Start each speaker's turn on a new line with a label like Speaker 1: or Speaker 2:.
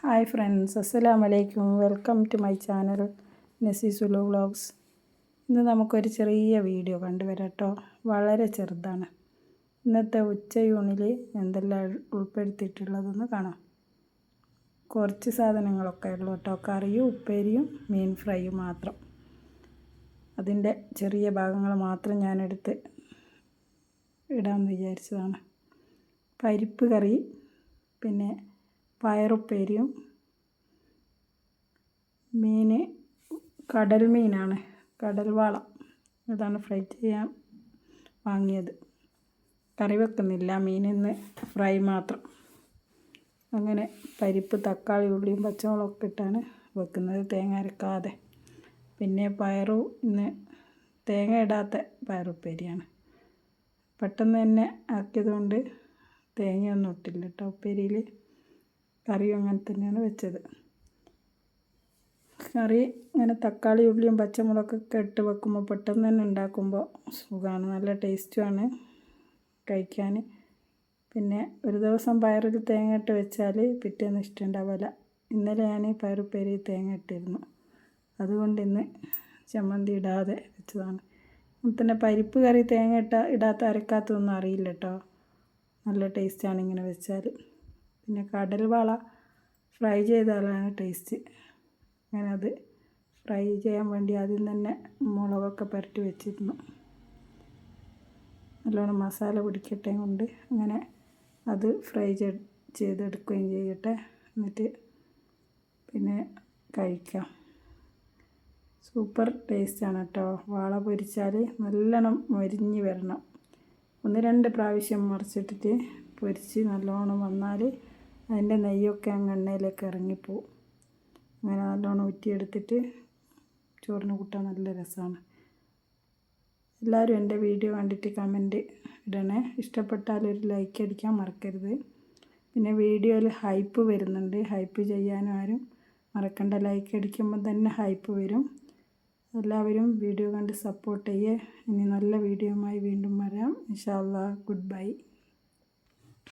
Speaker 1: Hi friends അസ്സലാമു അലൈക്കും welcome to my channel Naseesulu vlogs. ഇന്ന് നമുക്കൊരു ചെറിയ വീഡിയോ കണ്ടുവരാം കേട്ടോ വളരെ ചെറുതാണ്. ഇന്നത്തെ ഉച്ചയൂണിൽ എന്തെല്ലാം ഉൾപ്പെടുത്തിയിട്ടുള്ളതെന്ന് കാണാം. കുറച്ച് സാധനങ്ങളൊക്കെ ഉള്ളു കേട്ടോ കറിയും ഉപ്പേരിയും മീൻ ഫ്രൈയും മാത്രം. അതിന്റെ ചെറിയ ഭാഗങ്ങൾ മാത്രം ഞാനെടുത്ത് ഇടാമെന്ന് വിചാരിച്ചതാണ്. പരിപ്പ് കറി പിന്നെ പയറുപ്പേരിയും മീൻ കടൽ മീനാണ്. കടൽ വാള. അതാണ് ഫ്രൈ ചെയ്യാൻ വാങ്ങിയത്. കറി വെക്കുന്നില്ല. മീനിന്ന് ഫ്രൈ മാത്രം. അങ്ങനെ പരിപ്പ് തക്കാളി ഉള്ളിയും പച്ചമുളകൊക്കെ ഇട്ടാണ് വെക്കുന്നത്. തേങ്ങ അരക്കാതെ. പിന്നെ പയറു ഇന്ന് തേങ്ങ ഇടാത്ത പയറുപ്പേരിയാണ്. പെട്ടെന്ന് തന്നെ ആക്കിയതുകൊണ്ട് തേങ്ങയൊന്നും ഇട്ടില്ല കേട്ടോ ഉപ്പേരിയിൽ കറിയും അങ്ങനെ തന്നെയാണ് വെച്ചത്. കറി ഇങ്ങനെ തക്കാളി ഉള്ളിയും പച്ചമുളകൊക്കെ ഇട്ട് വെക്കുമ്പോൾ പെട്ടെന്ന് തന്നെ ഉണ്ടാക്കുമ്പോൾ സുഖമാണ് നല്ല ടേസ്റ്റുമാണ് കഴിക്കാൻ പിന്നെ ഒരു ദിവസം പയറിൽ തേങ്ങ ഇട്ട് വെച്ചാൽ പിറ്റേന്ന് ഇഷ്ടമുണ്ടാവില്ല ഇന്നലെ ഞാൻ പയറുപ്പേരി തേങ്ങ ഇട്ടിരുന്നു. അതുകൊണ്ട് ഇന്ന് ചമ്മന്തി ഇടാതെ വെച്ചതാണ്. പിന്നെ പരിപ്പ് കറി തേങ്ങ ഇട്ട ഇടാത്ത അരക്കാത്തൊന്നും അറിയില്ല കേട്ടോ നല്ല ടേസ്റ്റാണ് ഇങ്ങനെ വെച്ചാൽ പിന്നെ കടൽ വാള ഫ്രൈ ചെയ്താലാണ് ടേസ്റ്റ് അത് ഫ്രൈ ചെയ്യാൻ വേണ്ടി ആദ്യം തന്നെ മുളകൊക്കെ പുരട്ടി വെച്ചിരുന്നു. നല്ലോണം മസാല പിടിക്കട്ടെ കൊണ്ട് അങ്ങനെ അത് ഫ്രൈ ചെയ്തെടുക്കുകയും ചെയ്യട്ടെ. എന്നിട്ട് പിന്നെ കഴിക്കാം. സൂപ്പർ ടേസ്റ്റാണ് കേട്ടോ. വാള പൊരിച്ചാൽ നല്ലോണം മൊരിഞ്ഞ് വരണം. ഒന്ന് രണ്ട് പ്രാവശ്യം മറിച്ചിട്ടിട്ട് പൊരിച്ച് നല്ലോണം വന്നാൽ അതിന്റെ നെയ്യൊക്കെ അങ്ങ് എണ്ണയിലേക്ക് ഇറങ്ങിപ്പോവും അങ്ങനെ നല്ലോണം ഊറ്റിയെടുത്തിട്ട് ചോറിന് കൂട്ടാൻ നല്ല രസമാണ്. എല്ലാവരും എന്റെ വീഡിയോ കണ്ടിട്ട് കമന്റ് ഇടണേ. ഇഷ്ടപ്പെട്ടാൽ ഒരു ലൈക്ക് അടിക്കാൻ മറക്കരുത്. പിന്നെ വീഡിയോയിൽ ഹൈപ്പ് വരുന്നുണ്ട്. ഹൈപ്പ് ചെയ്യാനും ആരും മറക്കണ്ട. ലൈക്ക് അടിക്കുമ്പോൾ തന്നെ ഹൈപ്പ് വരും. എല്ലാവരും വീഡിയോ കണ്ട് സപ്പോർട്ട് ചെയ്യേ. ഇനി നല്ല വീഡിയോയുമായി വീണ്ടും വരാം. ഇൻഷാ അല്ലാ ഗുഡ് ബൈ